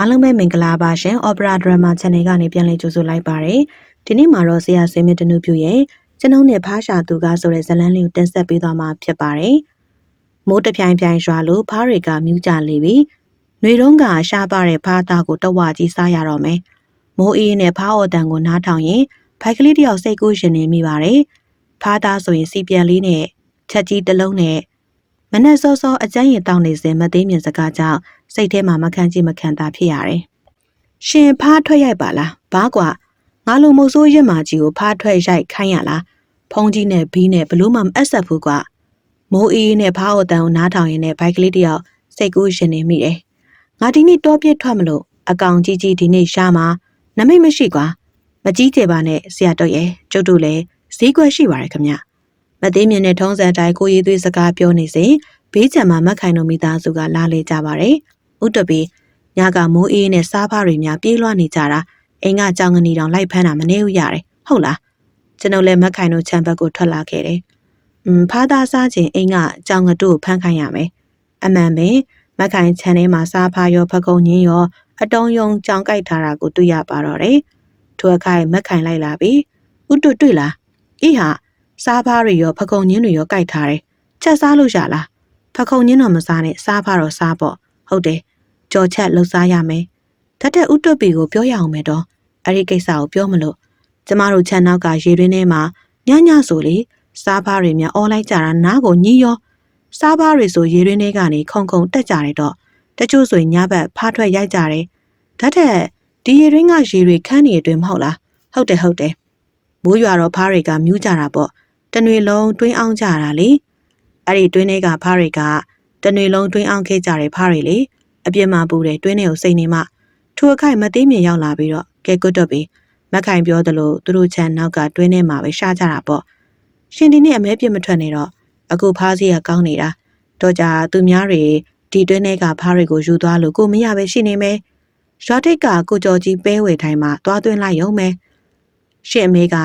အားလုံးပဲမင်္ဂလာပါရှင် Opera Drama Channel ကနေပြန်လည်ကြိုဆိုလိုက်ပါရယ်ဒီနေ့မှာတော့ဆရာဆွေမြင့်တနုပြရဲ့ကျွန်ုပ်နဲ့ဖားရှာသူကဆိုတဲ့ဇတ်လန်းလေးကိုတင်ဆက်ပေးသွားမှာဖြစ်ပါတယ်မိုးတပြိုင်ပြိုင်ရွာလို့ဖားတွေကမြူးကြလေပြီຫນွေတုံးကရှားပါတဲ့ဖားသားကိုတဝကြီးစားရတော့မယ်မိုးအေးနဲ့ဖားအော်တန်ကိုနားထောင်ရင်ဖိုက်ကလေးတယောက်စိတ်ကူးရှင်နေမိပါတယ်ဖားသားဆိုရင်စီပြန်လေးနဲ့ချက်ကြီးတစ်လုံးနဲ့မနဲ့စောစောအကျန်းရင်တောင်းနေစဉ်မသိမြင်စကားကြောင့် စိတ်ထဲမှာမခံကြည့်မခံတာဖြစ်ရတယ်။ရှင်ဖားထွက်ရိုက်ပါလား။ဘာကွာငါလိုမုတ်ဆိုးရက်မာကြီးကိုဖားထွက်ရိုက်ခိုင်းရလား။ဖုံးကြီးနဲ့ဘီးနဲ့ဘလို့မှမအပ်ဆက်ဘူးကွာ။မိုးအေးနဲ့ဖားဟော်တန်ကိုနားထောင်ရင်းနဲ့ဘိုက်ကလေးတယောက်စိတ်ကူးရှင်နေမိတယ်။ငါဒီနေ့တောပြစ်ထွက်မလို့အကောင်ကြီးကြီးဒီနေ့ရှားမှာနမိတ်မရှိကွာ။မကြီးကျေပါနဲ့ဆရာတော့ရဲ့ကျုပ်တို့လည်းဈေးကွက်ရှိပါရခင်ဗျ။မသိမြင်တဲ့ထုံးစံတိုင်းကိုရေးသွေးစကားပြောနေစဉ်ဘေးချံမှာမက်ခိုင်တို့မိသားစုကလာလေကြပါတယ်။ ဥတပီညကမိုးအေးနဲ့စားဖားတွေများပြေးလွှားနေကြတာအိမ်ကကြောင်ငနီတောင်လိုက်ဖမ်းတာမနေဘူးရတယ်။ဟုတ်လား။ကျွန်ုပ်လည်းမက်ခိုင်တို့ခြံဘက်ကိုထွက်လာခဲ့တယ်။อืมဖားသားစားခြင်းအိမ်ကကြောင်ငတို့ကိုဖမ်းခိုင်းရမယ်။အမှန်ပဲမက်ခိုင်ခြံထဲမှာစားဖားရောဖကုံညင်းရောအတုံးယုံကြောင်ကြိုက်ထားတာကိုတွေ့ရပါတော့တယ်။ထိုအခိုင်မက်ခိုင်လိုက်လာပြီ။ဥတုတွေ့လား။အေးဟာစားဖားတွေရောဖကုံညင်းတွေရောကြိုက်ထားတယ်။ချက်စားလို့ရလား။ဖခုံညင်းတော်မစားနဲ့စားဖားတော့စားပေါ့ဟုတ်တယ် ကြော်ချက်လှုပ်စားရမယ်တတ်တဲ့ဥတွပီကိုပြောရအောင်မယ်တော့အဲ့ဒီကိစ္စကိုပြောမလို့ကျမတို့ခြံနောက်ကရေတွင်းထဲမှာညညဆိုလေစားဖားတွေများအော်လိုက်ကြတာနားကိုညှီးရောစားဖားတွေဆိုရေတွင်းထဲကနေခုံခုံတက်ကြတယ်တော့တချို့ဆိုရင်ညဘက်ဖားထွက်ရိုက်ကြတယ်ဒါထက်ဒီရေတွင်းကရေတွေခန်းနေအတွင်မဟုတ်လားဟုတ်တယ်ဟုတ်တယ်မိုးရွာတော့ဖားတွေကမြူးကြတာပေါ့တနွေလုံးတွင်းအောင်ကြတာလေအဲ့ဒီတွင်းထဲကဖားတွေကတနွေလုံးတွင်းအောင်ခဲ့ကြတဲ့ဖားတွေလေ အပြစ်မှပူတဲ့တွင်းထဲကိုစိတ်နေမှထိုအခိုက်မသိမြင်ရောက်လာပြီးတော့ကဲကွတ်တော့ပြီးမက်ခိုင်ပြောသလိုသူတို့ချမ်းနောက်ကတွင်းထဲမှာပဲရှားကြတာပေါ့ရှင်ဒီနေ့အမဲပြစ်မထွက်နေတော့အခုဖားစီကကောင်းနေတာတော့ကြသူများတွေဒီတွင်းထဲကဖားတွေကိုယူသွားလို့ကိုမရပဲရှိနေမယ်ရွာထိတ်ကကိုကြော်ကြီးပဲဝယ်ထိုင်မှသွားသွင်းလိုက်ရုံပဲရှင်အမေက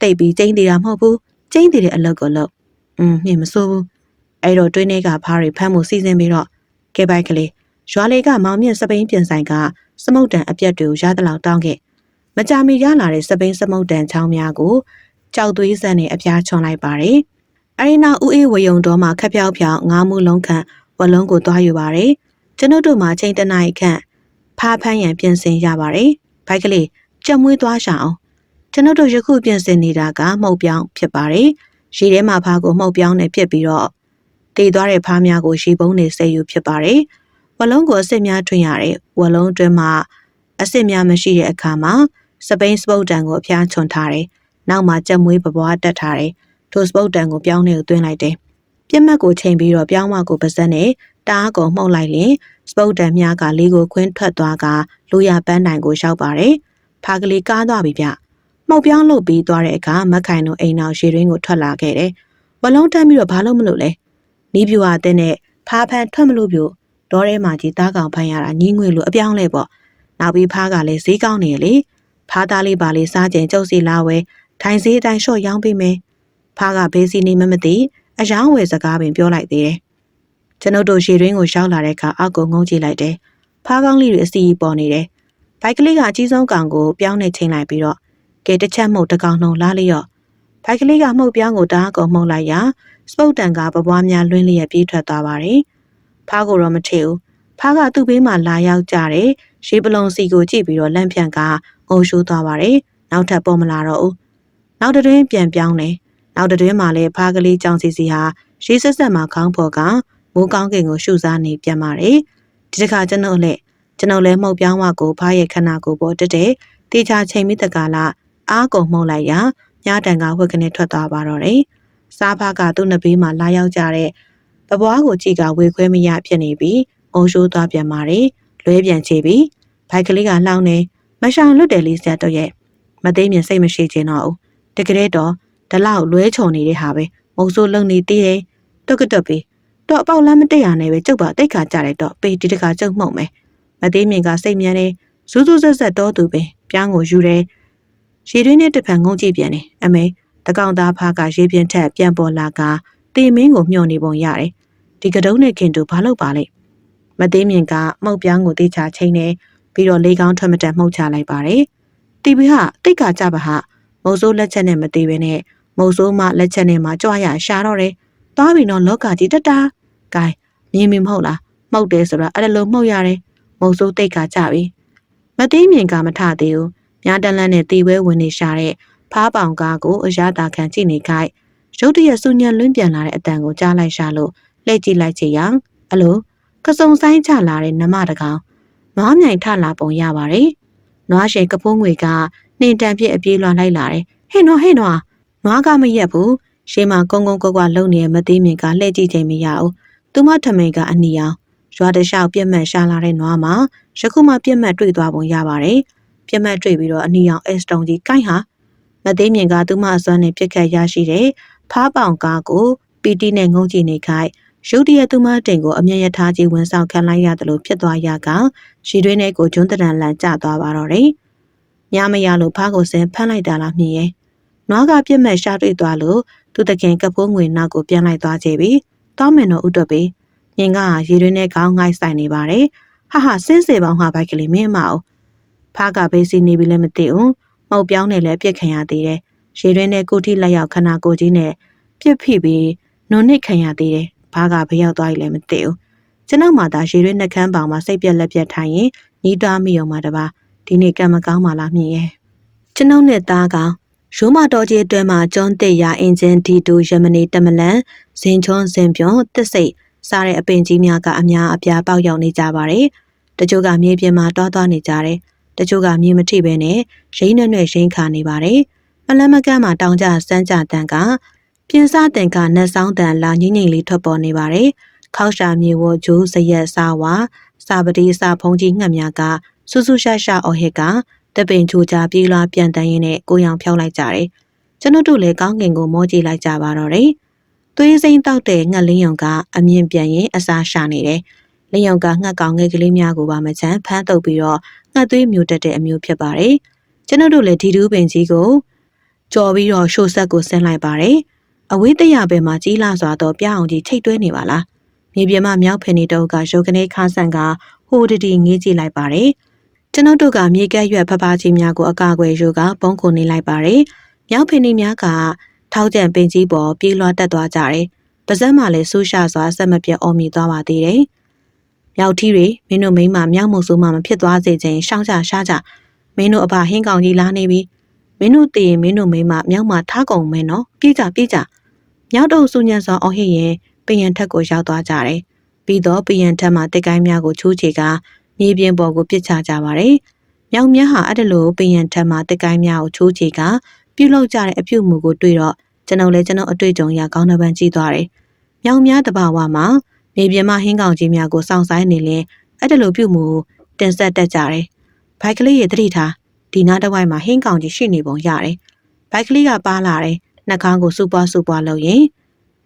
တိတ်ပြီးကျင်းသေးတာမဟုတ်ဘူးကျင်းသေးတဲ့အလုပ်ကိုလုပ်อืมနှင်မစိုးဘူးအဲ့တော့တွင်းထဲကဖားတွေဖမ်းမှုစီစဉ်ပြီးတော့ကဲပိုက်ကလေး ရွာလေးကမောင်မြင့်စပိန်ပြင်ဆိုင်ကစမုတ်တန်အပြက်တွေကိုရသလောက်တောင်းခဲ့မကြမီရလာတဲ့စပိန်စမုတ်တန်ချောင်းများကိုကြောက်သွေးစက်နဲ့အပြားချွန်လိုက်ပါတယ်။အဲဒီနောက်ဦးအေးဝယုံတော်မှာခက်ပြောက်ပြောက်ငါးမှုလုံးခန့်ဝလုံးကိုသွားယူပါတယ်။ကျွန်ုပ်တို့မှာချိန်တနားခန့်ဖားဖန်းရန်ပြင်ဆင်ရပါတယ်။ဘိုက်ကလေးကြက်မွေးသွားရှာအောင်ကျွန်ုပ်တို့ယခုပြင်ဆင်နေတာကမှုတ်ပြောင်းဖြစ်ပါတယ်။ရေထဲမှာဖားကိုမှုတ်ပြောင်းနဲ့ဖြစ်ပြီးတော့တည်သွားတဲ့ဖားများကိုရေပုံးနေဆဲယူဖြစ်ပါတယ်။ ဝလုံးကိုအစ်စ်များထွင်ရတယ်။ဝလုံးအတွင်းမှာအစ်စ်များမရှိတဲ့အခါမှာစပိန်စပုတ်တန်ကိုအဖျားချွန်ထားတယ်။နောက်မှာကြက်မွေးပပွားတက်ထားတယ်။ထိုစပုတ်တန်ကိုပြောင်းနေကိုသွင်းလိုက်တယ်။ပြက်မှတ်ကိုချိန်ပြီးတော့ပြောင်းမကိုပါဇက်နဲ့တားကိုမှုတ်လိုက်ရင်စပုတ်တန်များကလေးကိုခွင်းထွက်သွားကလူရပန်းတိုင်ကိုရောက်ပါတယ်။ဖားကလေးကားသွားပြီဗျ။မှုတ်ပြောင်းလုပ်ပြီးသွားတဲ့အခါမက်ခိုင်တို့အိမ်အောင်ရေရင်းကိုထွက်လာခဲ့တယ်။ဝလုံးတန်းပြီးတော့ဘာလို့မလို့လဲ။နီးပြူဟာတဲ့နဲ့ဖားဖန်းထွက်မလို့ပြို ဒေါ်ထဲမှာကြီးသားကောင်ဖမ်းရတာညီးငွေလိုအပြောင်းလဲပေါ့နောက်ပြီးဖားကလည်းဈေးကောင်းနေလေဖားသားလေးပါလေးစားကျင်ကျုပ်စီလာဝဲထိုင်ဈေးအတိုင်းလျှော့ရောင်းပေးမယ်ဖားကဘေးစီနေမမသိအယောင်းဝယ်စကားပင်ပြောလိုက်သေးတယ်ကျွန်ုပ်တို့ရေတွင်းကိုရောက်လာတဲ့အခါအောက်ကိုငုံကြည့်လိုက်တယ်ဖားကောင်းလေးတွေအစီပေါ်နေတယ်ဘိုက်ကလေးကအကြီးဆုံးကောင်ကိုပြောင်းနေချိန်လိုက်ပြီးတော့ကဲတစ်ချက်မှုတ်တကောင်နှုံလားလျော့ဘိုက်ကလေးကမှုတ်ပြောင်းကိုတအားကုန်မှုတ်လိုက်ရာစပုတ်တန်ကပပွားများလွင်းလျက်ပြေးထွက်သွားပါတယ်။ ဖားကိုတော့မထည့်ဘူး။ဖားကသူ့ဘေးမှာလာရောက်ကြတယ်။ရေပလုံစီကိုကြည့်ပြီးတော့လန့်ဖြန့်ကငိုရှိုးသွားပါတယ်။နောက်ထပ်ပေါ်မလာတော့ဘူး။နောက်တွင်ပြန်ပြောင်းတယ်။နောက်တွင်မှလည်းဖားကလေးကြောင်စီစီဟာရေဆက်ဆက်မှာခေါင်းဖော်ကမိုးကောင်းကင်ကိုရှုစားနေပြန်ပါတယ်။ဒီတစ်ခါကျွန်ုပ်လည်းကျွန်ုပ်လည်းမှုတ်ပြောင်းဝကိုဖားရဲ့ခန္ဓာကိုယ်ပေါ်တက်တဲ့တေချာချိန်မိတကလာအားကုန်မှုတ်လိုက်ရာညတန်ကဝက်ကနေထွက်သွားပါတော့တယ်။စားဖားကသူ့နှစ်ဘေးမှာလာရောက်ကြတဲ့ ပပွားကိုကြည့်ကဝေခွဲမရဖြစ်နေပြီးအုံရှိုးသွားပြန်ပါတယ်လွဲပြန်ချေပြီးဘိုက်ကလေးကလှောင်းနေမရှောင်လွတ်တယ်လေးဆက်တော့ရဲ့မသိမြင်စိတ်မရှိခြင်းတော့တကယ်တော့ဒီလောက်လွဲချုံနေတဲ့ဟာပဲမုံဆိုးလုံနေသေးတယ်တွတ်ကတော့ပြီးတော့အပေါက်လမ်းမတက်ရနဲ့ပဲကျုပ်ပါတိတ်ခါကြတယ်တော့ပေဒီတခါကျုပ်မှုံမယ်မသိမြင်ကစိတ်မြန်နေစူးစူးဆက်ဆက်တော့သူပင်ပြောင်းကိုယူတယ်ရေတွင်းနဲ့တစ်ဖန်ငုံကြည့်ပြန်တယ်အမေတကောင်သားဖားကရေပြင်ထက်ပြန်ပေါ်လာကတေမင်းကိုမျှော်နေပုံရတယ်။ ဒီကတုံးနဲ့ခင်တူဘာလုပ်ပါလဲ။မသေးမြင်ကမှုတ်ပြောင်းကိုတေးချချိန်နေဘပြီးတော့လေကောင်းထွက်မတက်မှုတ်ချလိုက်ပါတယ်တီဗီဟာတိတ်ကကြပါဟာမုံစိုးလက်ချက်နဲ့မသေးဘဲနဲ့မုံစိုးမလက်ချက်နဲ့မှကြွားရရှာတော့တယ်သွားပြီနော်လောကကြီးတတာဂိုင်းမြင်မြင်မဟုတ်လားမှုတ်တယ်ဆိုတော့အဲ့ဒါလိုမှုတ်ရတယ်မုံစိုးတိတ်ကကြပြီမသိမြင်ကမထသေးဘူးမြားတလန်းနဲ့တီဝဲဝင်နေရှာတဲ့ဖားပောင်ကားကိုအရသာခံကြည့်နေခိုက်ရုတ်တရက်ဆူညံလွင့်ပြန်လာတဲ့အတန်ကိုကြားလိုက်ရှာလို့ လှည့်ကြည့်လိုက်ချင်ရအလိုကစုံဆိုင်ချလာတဲ့နမတကောင်နွားမြိုင်ထလာပုံရပါတယ်နွားရှင်ကဖုံးငွေကနှင်တန်ပြစ်အပြေးလွှမ်းလိုက်လာတယ်ဟဲ့နော်ဟဲ့နော်နွားကမရက်ဘူးရှေးမှာကုန်းကုန်းကွက်ကွက်လုံနေတဲ့မသေးမြင်ကလှည့်ကြည့်ချိန်မရဘူးသူမထမိန်ကအနီအောင်ရွာတလျှောက်ပြက်မှတ်ရှာလာတဲ့နွားမှာယခုမှပြက်မှတ်တွေ့သွားပုံရပါတယ်ပြက်မှတ်တွေ့ပြီးတော့အနီအောင်အက်စတုံကြီးကိုင်းဟာမသေးမြင်ကသူမအစွမ်းနဲ့ပြက်ခတ်ရရှိတဲ့ဖားပောင်ကားကိုပီတီနဲ့ငုံကြည့်နေခိုက် ရုတ်တရက်သူမတင်ကိုအမျက်ရထားကြီးဝန်ဆောင်ခံလိုက်ရတယ်လို့ဖြစ်သွားရကရှီတွင်းနဲ့ကိုကျွန်းတရံလန်ကျသွားပါတော့တယ်။ညမရလို့ဖားကိုစင်ဖမ်းလိုက်တာလားမြင်ရဲ့။နွားကပြက်မဲ့ရှာတွေ့သွားလို့သူတခင်ကပိုးငွေနောက်ကိုပြန်လိုက်သွားကြပြီ။တောင်းမယ်တော့ဥတွက်ပြီ။မြင်ကရေတွင်းနဲ့ခေါင်းငိုက်ဆိုင်နေပါတယ်။ဟာဟာစင်းစေပေါင်းဟာဘိုက်ကလေးမင်းမအောင်။ဖားကဘေးစီနေပြီလည်းမသိဘူး။မောက်ပြောင်းနဲ့လည်းပြက်ခံရသေးတယ်။ရေတွင်းနဲ့ကိုထိလက်ရောက်ခနာကိုကြီးနဲ့ပြစ်ဖိပြီးနုံနစ်ခံရသေးတယ်။ ဘာကဘရောက်သွားရလဲမသိဘူး။ကျွန်ုပ်မှသာရေရွေးနှကန်းပေါင်မှာစိတ်ပြက်လက်ပြက်ထိုင်ရင်ညီးတွားမိအောင်မှာတပါဒီနေ့ကံမကောင်းပါလားမြင်ရဲ့။ကျွန်ုပ်နဲ့သားကောင်ရိုးမတော်ကြီးအတွဲမှာကျွန်းတစ်ရာအင်ဂျင်ဒီတူယမနီတမလန်ဇင်ချွန်းဇင်ပြုံးတစ်စိတ်စားတဲ့အပင်ကြီးများကအများအပြားပေါက်ရောက်နေကြပါတယ်။တချို့ကမြေပြင်မှာတွားသွားနေကြတယ်။တချို့ကမြေမထိပဲနဲ့ရိမ့်နဲ့နဲ့ရိမ့်ခါနေပါတယ်။မလန်းမကန်းမှာတောင်ကြစမ်းကြတန်က ပြင်းစားတင်ကနတ်ဆောင်တန်လာငိမ့်ငိမ့်လေးထွက်ပေါ်နေပါတယ်။ခောက်ရှာမြေဝဂျိုးစရက်စာဝါစာပတိစာဖုံးကြီးငှက်များကဆူဆူရှာရှာအော်ဟစ်ကတပင်ချိုချပြေးလွှားပြန်တန်းရင်းနဲ့ကိုရောင်ဖြောက်လိုက်ကြတယ်။ကျွန်ုပ်တို့လည်းကောင်းကင်ကိုမောကြည့်လိုက်ကြပါတော့တယ်။သွေးစိမ့်တောက်တဲ့ငှက်လင်းယုံကအမြင်ပြန်ရင်အစာရှာနေတယ်။လင်းယုံကငှက်ကောင်ငယ်ကလေးများကိုပါမချမ်းဖမ်းတုပ်ပြီးတော့ငှက်သွေးမျိုးတက်တဲ့အမျိုးဖြစ်ပါတယ်။ကျွန်ုပ်တို့လည်းဒီတူးပင်ကြီးကိုကြော်ပြီးတော့ရှိုးဆက်ကိုဆင်းလိုက်ပါတယ်။ အဝေးတရဘယ်မှာကြီးလာစွာတော့ပြအောင်ကြီးထိတ်တွဲနေပါလားမြေပြင်မှာမြောက်ဖင်နေတော့ကရုပ်ကနေခါဆန်ကဟိုတတီငေးကြည့်လိုက်ပါတယ်ကျွန်ုပ်တို့ကမြေကက်ရွက်ဖဖကြီးများကိုအကာအကွယ်ယူကပုံခုန်နေလိုက်ပါတယ်မြောက်ဖင်နေများကထောက်ကြံပင်ကြီးပေါ်ပြေးလွှားတက်သွားကြတယ်ပါဇက်မှလည်းဆူးရှာစွာဆက်မပြတ်အော်မြည်သွားပါသေးတယ်မြောက်ထီးတွေမင်းတို့မိန်းမမြောက်မှုဆိုးမှမဖြစ်သွားစေခြင်းရှောင်းကြရှားကြမင်းတို့အဘဟင်းကောင်ကြီးလာနေပြီမင်းတို့တည်ရင်မင်းတို့မိန်းမမြောက်မှထားကုန်မယ်နော်ပြေးကြပြေးကြ မြောက်တုံစုညံစွာအော်ဟစ်ရင်ပယံထက်ကိုရောက်သွားကြတယ်။ပြီးတော့ပယံထက်မှာတစ်ကိုင်းများကိုချိုးချေကမြေပြင်ပေါ်ကိုပစ်ချကြပါတယ်။မြောက်မြတ်ဟာအဲ့ဒါလိုပယံထက်မှာတစ်ကိုင်းများကိုချိုးချေကပြုတ်လောက်ကြတဲ့အပြုတ်မှုကိုတွေ့တော့ကျွန်တော်လည်းကျွန်တော်အတွေ့အကြုံရကောင်းတဲ့ပန်းကြည့်သွားတယ်။မြောက်မြတ်တဘာဝမှာမြေပြင်မှာဟင်းကောင်ကြီးများကိုစောင့်ဆိုင်နေလင်အဲ့ဒါလိုပြုတ်မှုတင်ဆက်တတ်ကြတယ်။ဘိုက်ကလေးရဲ့တတိထားဒီနားတစ်ဝိုက်မှာဟင်းကောင်ကြီးရှိနေပုံရတယ်။ဘိုက်ကလေးကပါလာတယ် နှာခေါင်းကိုစူပွားစူပွားလုပ်ရင်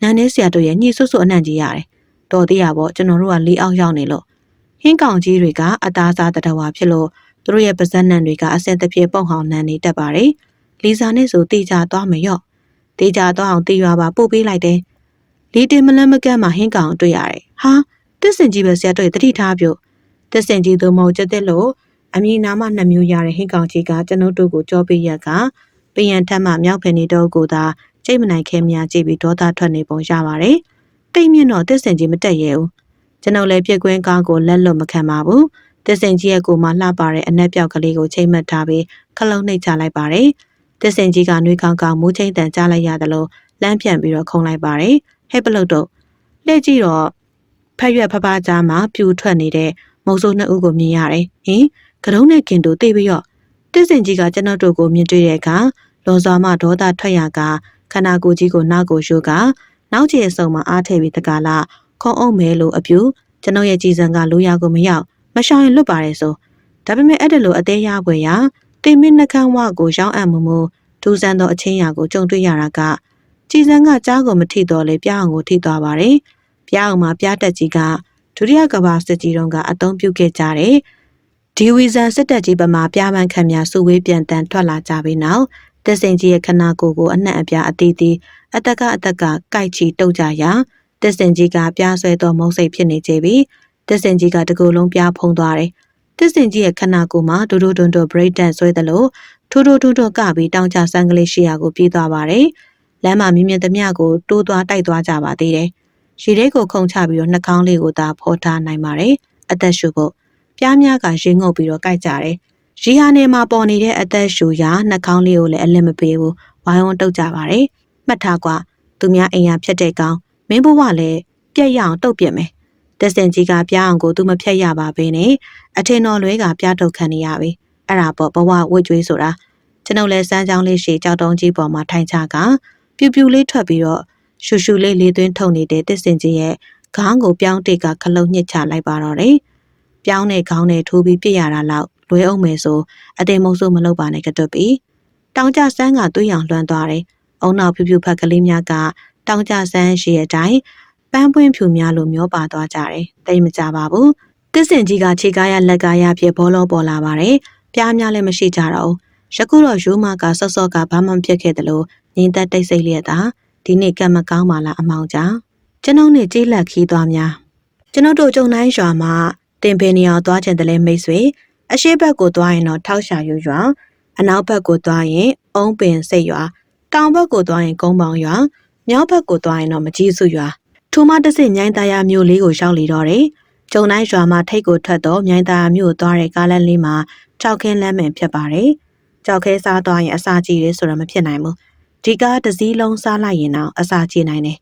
နန်းနေဆရာတို့ရဲ့ညှိဆွဆွအနံ့ကြီးရတယ်။တော်သေးရပေါ့ကျွန်တော်တို့ကလေးအောင်ရောက်နေလို့ဟင်းကောင်ကြီးတွေကအသားစားတတဝါဖြစ်လို့သူတို့ရဲ့ပါဇက်နံတွေကအစင်တစ်ပြေပုံဟောင်းနန်းနေတတ်ပါတယ်။လီစာနဲ့ဆိုတေချာသွားမရော့။တေချာသွားအောင်တေရွာပါပို့ပေးလိုက်တယ်။လီတင်မလန်းမကန်းမှာဟင်းကောင်တွေ့ရတယ်။ဟာတစ်စင်ကြီးပဲဆရာတို့တတိထားပြုတ်။တစ်စင်ကြီးတို့မဟုတ်ချက်တဲ့လို့အမည်နာမနှစ်မျိုးရတဲ့ဟင်းကောင်ကြီးကကျွန်ုပ်တို့ကိုကြောပေးရက်က ပယံထက်မှမြောက်ဖင်နေတော့ကိုသာကြိတ်မနိုင်ခဲများကြည့်ပြီးဒေါသထွက်နေပုံရပါတယ်။တိတ်မြင့်တော့တစ်စင်ကြီးမတက်ရဲဘူး။ကျွန်ုပ်လည်းပြက်ကွင်းကားကိုလက်လွတ်မခံပါဘူး။တစ်စင်ကြီးရဲ့ကိုမှလှပတဲ့အနက်ပြောက်ကလေးကိုချိန်မှတ်ထားပြီးခလုံးနှိပ်ချလိုက်ပါတယ်။တစ်စင်ကြီးကနှွေးကောင်းကောင်းမူးချိန်တန်ကြားလိုက်ရတယ်လို့လမ်းပြန်ပြီးတော့ခုံလိုက်ပါတယ်။ဟဲ့ပလုတ်တော့လှည့်ကြည့်တော့ဖက်ရွက်ဖဖကြားမှာပြူထွက်နေတဲ့မုံစိုးနှစ်ဦးကိုမြင်ရတယ်။ဟင်ကတုံးနဲ့ကင်တို့သိပြီးတော့ တစ်စင်ကြီးကကျွန်တော်တို့ကိုမြင်တွေ့တဲ့အခါလွန်စွာမှဒေါသထွက်ရကခန္ဓာကိုယ်ကြီးကိုနောက်ကိုယူကနောက်ချေအစုံမှာအားထည့်ပြီးတကားလာခုံအောင်မဲလို့အပြူကျွန်ုပ်ရဲ့ကြည်စံကလူရကိုမရောက်မရှောင်ရင်လွတ်ပါတယ်ဆိုဒါပေမဲ့အဲ့ဒါလိုအသေးရပွေရတင်မင်းနှကန်းဝကိုရောင်းအပ်မှုမှုဒူးဆန်းသောအချင်းရာကိုကြုံတွေ့ရတာကကြည်စံကကြားကိုမထိတော့လေပြအောင်ကိုထိသွားပါတယ်ပြအောင်မှာပြတက်ကြီးကဒုတိယကဘာစစ်ကြီးတုန်းကအသုံးပြုခဲ့ကြတ ယ်ဒီဝီဇန်စစ်တပ်ကြီးပမာပြပန်းခံများစုဝေးပြန်တန်ထွက်လာကြပြီးနောက်တက်စင်ကြီးရဲ့ခနာကိုကိုအနှံ့အပြားအသေးသေးအသက်ကအသက်ကကြိုက်ချီတုတ်ကြရာတက်စင်ကြီးကပြားဆွဲသောမုံစိတ်ဖြစ်နေကြပြီတက်စင်ကြီးကတကူလုံးပြားဖုံးသွားတယ်တစ်စင်ကြီးရဲ့ခနာကိုမှဒူဒူတွန်တွန် break dance ဆွဲတယ်လို့ထိုးထိုးထွန်းထွန်းကပြီးတောင်ကျဆန်းကလေးရှိရာကိုပြေးသွားပါတယ်။လမ်းမှာမြင်မြင်သမျှကိုတိုးသွားတိုက်သွားကြပါသေးတယ်။ရေထဲကိုခုန်ချပြီးတော့နှာခေါင်းလေးကိုသာဖော်ထားနိုင်ပါတယ်။အသက်ရှူဖို့ ပြားများကရေငုပ်ပြီးတော့ကြိုက်ကြတယ်။ရီဟာနေမှာပေါ်နေတဲ့အသက်ရှူရာနှာခေါင်းလေးကိုလည်းအလစ်မပေးဘူး။ဝိုင်းဝန်းတုတ်ကြပါတယ်။မှတ်ထားကွာသူများအိမ်ရဖြစ်တဲ့ကောင်မင်းဘဝလည်းပြက်ရအောင်တုတ်ပြစ်မယ်။တက်စင်ကြီးကပြားအောင်ကိုသူမဖြတ်ရပါဘဲနဲ့အထင်တော်လွဲကပြားတုတ်ခံနေရပြီ။အဲ့ဒါပေါ့ဘဝဝတ်ကြွေးဆိုတာကျွန်ုပ်လည်းစမ်းချောင်းလေးရှည်ကြောက်တုံးကြီးပေါ်မှာထိုင်ချကပြူပြူလေးထွက်ပြီးတော့ရှူရှူလေးလေးသွင်းထုတ်နေတဲ့တက်စင်ကြီးရဲ့ခေါင်းကိုပြောင်းတိတ်ကခလုတ်ညှစ်ချလိုက်ပါတော့တယ်။ ပြောင်းတဲ့ခေါင်းနဲ့ထိုးပြီးပြစ်ရတာလောက်လွဲအောင်မယ်ဆိုအတင်မုံဆိုးမလုပ်ပါနဲ့ကတွတ်ပြီးတောင်ကြဆန်းကသွေးရောင်လွှမ်းသွားတယ်။အုံနောက်ဖြူဖြူဖက်ကလေးများကတောင်ကြဆန်းရှိတဲ့အတိုင်းပန်းပွင့်ဖြူများလိုမျောပါသွားကြတယ်။တိတ်မကြပါဘူး။တစ်စင်ကြီးကခြေကားရလက်ကားရဖြစ်ဘောလုံးပေါ်လာပါတယ်။ပြားများလည်းမရှိကြတော့ဘူး။ယခုတော့ရိုးမကဆော့ဆော့ကဘာမှမဖြစ်ခဲ့တယ်လို့ငင်းသက်တိတ်ဆိတ်လျက်သာဒီနေ့ကံမကောင်းပါလားအမောင်ကြောင့်ကျွန်ုပ်နဲ့ကြေးလက်ခီးသွားများကျွန်ုပ်တို့ကြုံတိုင်းရွာမှာ တင်ပင်နေအောင်သွားချင်တယ်လဲမိတ်ဆွေအရှိဘက်ကိုသွားရင်တော့ထောက်ရှာယူရွာအနောက်ဘက်ကိုသွားရင်အုံးပင်စိတ်ရွာတောင်ဘက်ကိုသွားရင်ကုန်းပေါင်ရွာမြောက်ဘက်ကိုသွားရင်တော့မကြီးစုရွာထိုမှတစ်စစ်မြိုင်းသားရမြို့လေးကိုရောက်လေတော့တယ်ကျုံတိုင်းရွာမှာထိတ်ကိုထွက်တော့မြိုင်းသားမြို့သွားတဲ့ကားလမ်းလေးမှာကြောက်ခင်းလမ်းမင်ဖြစ်ပါတယ်ကြောက်ခဲစားသွားရင်အစာကြီးတယ်ဆိုတော့မဖြစ်နိုင်ဘူးဒီကားတစ်စီးလုံးစားလိုက်ရင်တော့အစာကြီးနိုင်တယ်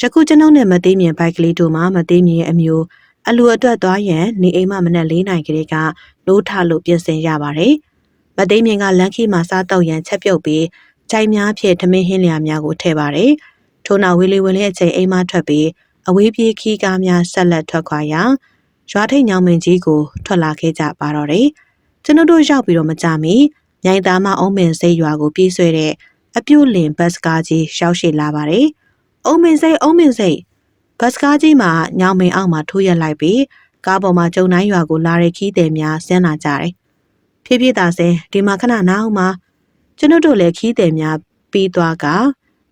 ယခုကျွန်ုပ်နဲ့မသေးမြင်ဘိုက်ကလေးတို့မှာမသေးမြင်ရဲ့အမျိုး အလူအတွက်သွားရန်နေအိမ်မမနဲ့၄နိုင်ကလေးကနိုးထလို့ပြင်ဆင်ရပါတယ်။မသိမြင်ကလန်ခီမှာစားတော့ရန်ချက်ပြုတ်ပြီးခြိုင်များဖြင့်ထမင်းဟင်းလျာများကိုထည့်ပါတယ်။ထို့နောက်ဝေလီဝေလီအချိန်အိမ်မထွက်ပြီးအဝေးပြေးခီးကားများဆက်လက်ထွက်ခွာရာရွာထိတ်ညောင်မင်းကြီးကိုထွက်လာခဲ့ကြပါတော့တယ်။ကျွန်တို့ရောက်ပြီးတော့မကြမီမြိုင်သားမအုံးမင်စိတ်ရွာကိုပြေးဆွဲတဲ့အပြုတ်လင်ဘတ်စကားကြီးရှောက်ရှိလာပါတယ်။အုံးမင်စိတ်အုံးမင်စိတ် ဘတ်စကားကြီးမှာညောင်မင်အောက်မှာထိုးရက်လိုက်ပြီးကားပေါ်မှာကျုံနိုင်ရွာကိုလာတဲ့ခီးသည်များဆင်းလာကြတယ်။ဖြည်းဖြည်းသာဆင်းဒီမှာခဏနားအောင်မှာကျွန်တို့တို့လည်းခီးသည်များပြီးသွားက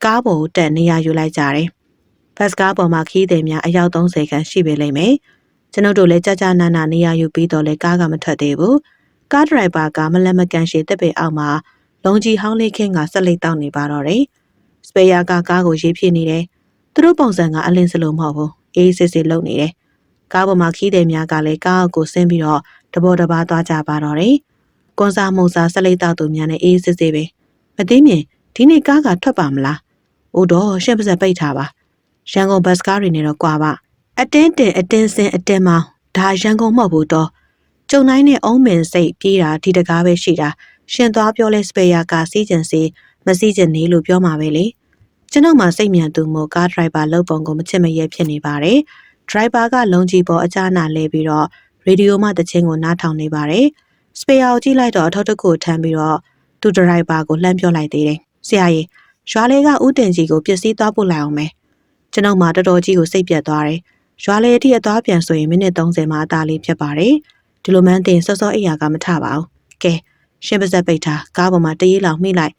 ကားပေါ်တက်နေရယူလိုက်ကြတယ်။ဘတ်စကားပေါ်မှာခီးသည်များအယောက်30ခန့်ရှိပေလိမ့်မယ်။ကျွန်တို့လည်းကြကြနာနာနေရယူပြီးတော့လဲကားကမထွက်သေးဘူး။ကားဒရိုက်ဘာကမလက်မကန်ရှိတက်ပေအောက်မှာလုံကြီးဟောင်းလေးခင်းကဆက်လက်တောက်နေပါတော့တယ်။စပယ်ယာကကားကိုရေးဖြစ်နေတယ်။ သူတို့ပုံစံကအလင်းစလို့မဟုတ်ဘူး။အေးစစ်စစ်လုံနေတယ်။ကားပေါ်မှာခီးတဲ့များကလည်းကားအကိုဆင်းပြီးတော့တဘောတဘာသွားကြပါတော့တယ်။ကွန်စာမုံစာဆက်လက်တောက်သူများနဲ့အေးစစ်စစ်ပဲ။မသိမြင်ဒီနေ့ကားကထွက်ပါမလား။အိုးတော့ရှက်ပါစက်ပိတ်ထားပါ။ရန်ကုန်ဘတ်စကားတွေနဲ့တော့ကြွာပါ။အတင်းတင်အတင်းစင်အတင်းမောင်းဒါရန်ကုန်မဟုတ်ဘူးတော့။ကျုံတိုင်းနဲ့အုံးမင်စိတ်ပြေးတာဒီတကားပဲရှိတာ။ရှင်သွားပြောလဲစပယ်ယာကစီးကျင်စီမစီးကျင်နေလို့ပြောမှာပဲလေ ကျွန်ုပ်မှစိတ်မြန်သူမို့ကားဒရိုက်ဘာလုပ်ပုံကိုမချစ်မရဲဖြစ်နေပါတယ်ဒရိုက်ဘာကလုံကြီးပေါ်အကြနာလဲပြီးတော့ရေဒီယိုမှတချင်းကိုနားထောင်နေပါတယ်စပယ်ယာကိုကြည့်လိုက်တော့အထောက်တစ်ခုထမ်းပြီးတော့သူဒရိုက်ဘာကိုလှမ်းပြောလိုက်သေးတယ်ဆရာကြီးရွာလေးကဥတင်ကြီးကိုပစ္စည်းသွားပို့လိုက်အောင်မယ်ကျွန်ုပ်မှတော်တော်ကြီးကိုစိတ်ပြတ်သွားတယ်ရွာလေးအထိအသွားပြန်ဆိုရင်မိနစ်30မှာအသာလေးဖြစ်ပါတယ်ဒီလိုမှန်းတင်စောစောအိယာကမထပါဘူးကဲရှင်ပါဇက်ပိတ်ထားကားပေါ်မှာတရေလောင်မိလိုက်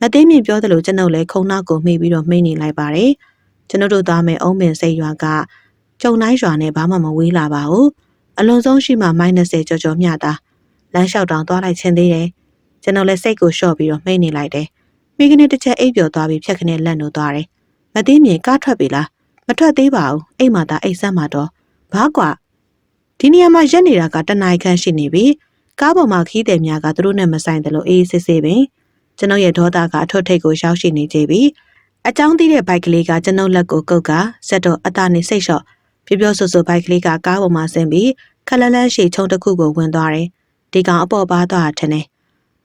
မသိမြင်ပြောသလိုကျွန်ုပ်လည်းခုံနောက်ကိုမှီပြီးတော့မှိနေလိုက်ပါတယ်ကျွန်ုပ်တို့သားမယ်အုံးပင်စိတ်ရွာကကျုံတိုင်းရွာနဲ့ဘာမှမဝေးလာပါဘူးအလွန်ဆုံးရှိမှမိုင်း20ကျော်ကျော်မျှတာလမ်းလျှောက်တောင်သွားလိုက်ချင်းသေးတယ်ကျွန်တော်လည်းစိတ်ကိုလျှော့ပြီးတော့မှိနေလိုက်တယ်မိကနေတစ်ချက်အိပ်ပျော်သွားပြီးဖြက်ခနဲ့လက်နိုးသွားတယ်မသိမြင်ကားထွက်ပြီလားမထွက်သေးပါဘူးအိမ်မှာသာအိတ်ဆက်မှာတော့ဘာကွာဒီနေရာမှာရက်နေတာကတနိုင်ခန့်ရှိနေပြီကားပေါ်မှာခီးတယ်များကသူတို့နဲ့မဆိုင်တယ်လို့အေးစစ်စစ်ပင် ကျွန်ုပ်ရဲ့ဒေါသကအထွတ်ထိပ်ကိုရောက်ရှိနေကြပြီအကြောင်းသိတဲ့ဘိုက်ကလေးကကျွန်ုပ်လက်ကိုကုတ်ကဆက်တော့အသားနဲ့စိတ်လျှော့ပြပြဆူဆူဘိုက်ကလေးကကားပေါ်မှာဆင်းပြီးခလလန်းရှိချုံတစ်ခုကိုဝင်သွားတယ်ဒီကောင်အပေါ်ပါသွားတာထင်တယ်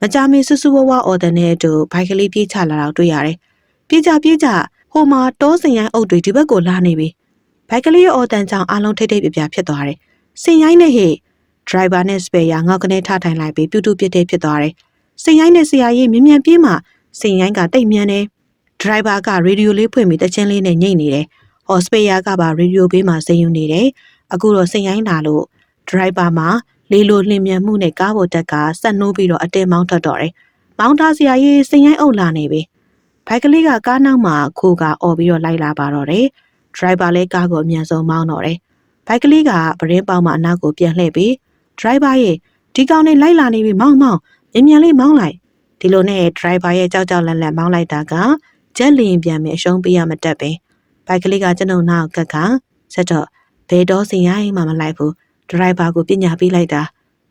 မကြမီဆူဆူဝဝအော်တဲ့နဲ့အတူဘိုက်ကလေးပြေးချလာတော့တွေ့ရတယ်ပြေးကြပြေးကြဟိုမှာတောစင်ရိုင်းအုပ်တွေဒီဘက်ကိုလာနေပြီဘိုက်ကလေးရဲ့အော်တန်ကြောင့်အလုံးထိတ်ထိတ်ပြပြဖြစ်သွားတယ်စင်ရိုင်းနဲ့ဟေ့ဒရိုင်ဘာနဲ့စပယ်ယာငေါက်ကနေထထိုင်လိုက်ပြီးပြူတူပြစ်တဲ့ဖြစ်သွားတယ်။ စိန်ရိုင်းနဲ့ဆရာကြီးမြ мян ပြေးမှစိန်ရိုင်းကတိတ်မြန်တယ်။ဒရိုင်ဘာကရေဒီယိုလေးဖွင့်ပြီးတချင်းလေးနဲ့ညိတ်နေတယ်။ဟော်စပယ်ယာကပါရေဒီယိုဘေးမှာစိန်ယူနေတယ်။အခုတော့စိန်ရိုင်းလာလို့ဒရိုင်ဘာမှာလေလိုလျင်မြန်မှုနဲ့ကားပေါ်တက်ကဆက်နှိုးပြီးတော့အတဲမောင်းထွက်တော့တယ်။မောင်းထားဆရာကြီးစိန်ရိုင်းအုပ်လာနေပြီ။ဘိုက်ကလေးကကားနောက်မှာခိုးကអော်ပြီးတော့လိုက်လာပါတော့တယ်။ဒရိုင်ဘာလည်းကားကိုအမြန်ဆုံးမောင်းတော့တယ်။ဘိုက်ကလေးကပရင်းပေါက်မှအနောက်ကိုပြန်လှည့်ပြီး ဒရိုက်ဘာရဲ့ဒီကောင်နေလိုက်လာနေပြီမောင်းမောင်း မြန်မြန်လေးမောင်းလိုက်ဒီလိုနဲ့ဒရိုက်ဘာရဲ့ကြောက်ကြောက်လန့်လန့်မောင်းလိုက်တာကဂျက်လီရင်ပြန်ပြီးအရှုံးပေးရမတက်ပဲဘိုက်ကလေးကကျွန်ုပ်နောက်ကကဆက်တော့ဘယ်တော့စင်ရိုင်းမှမလိုက်ဘူးဒရိုက်ဘာကိုပညာပေးလိုက်တာ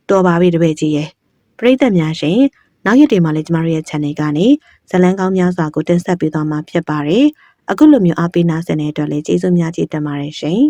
တော်ပါပြီတပည့်ကြီးရဲ့ပရိသတ်များရှင်နောက်ရက်တွေမှာလည်းကျမတို့ရဲ့ channel ကနေဇလန်းကောင်းများစွာကိုတင်ဆက်ပေးသွားမှာဖြစ်ပါတယ်အခုလိုမျိုးအားပေးနာဆင်တဲ့အတွက်လည်းကျေးဇူးများကြီးတင်ပါတယ်ရှင်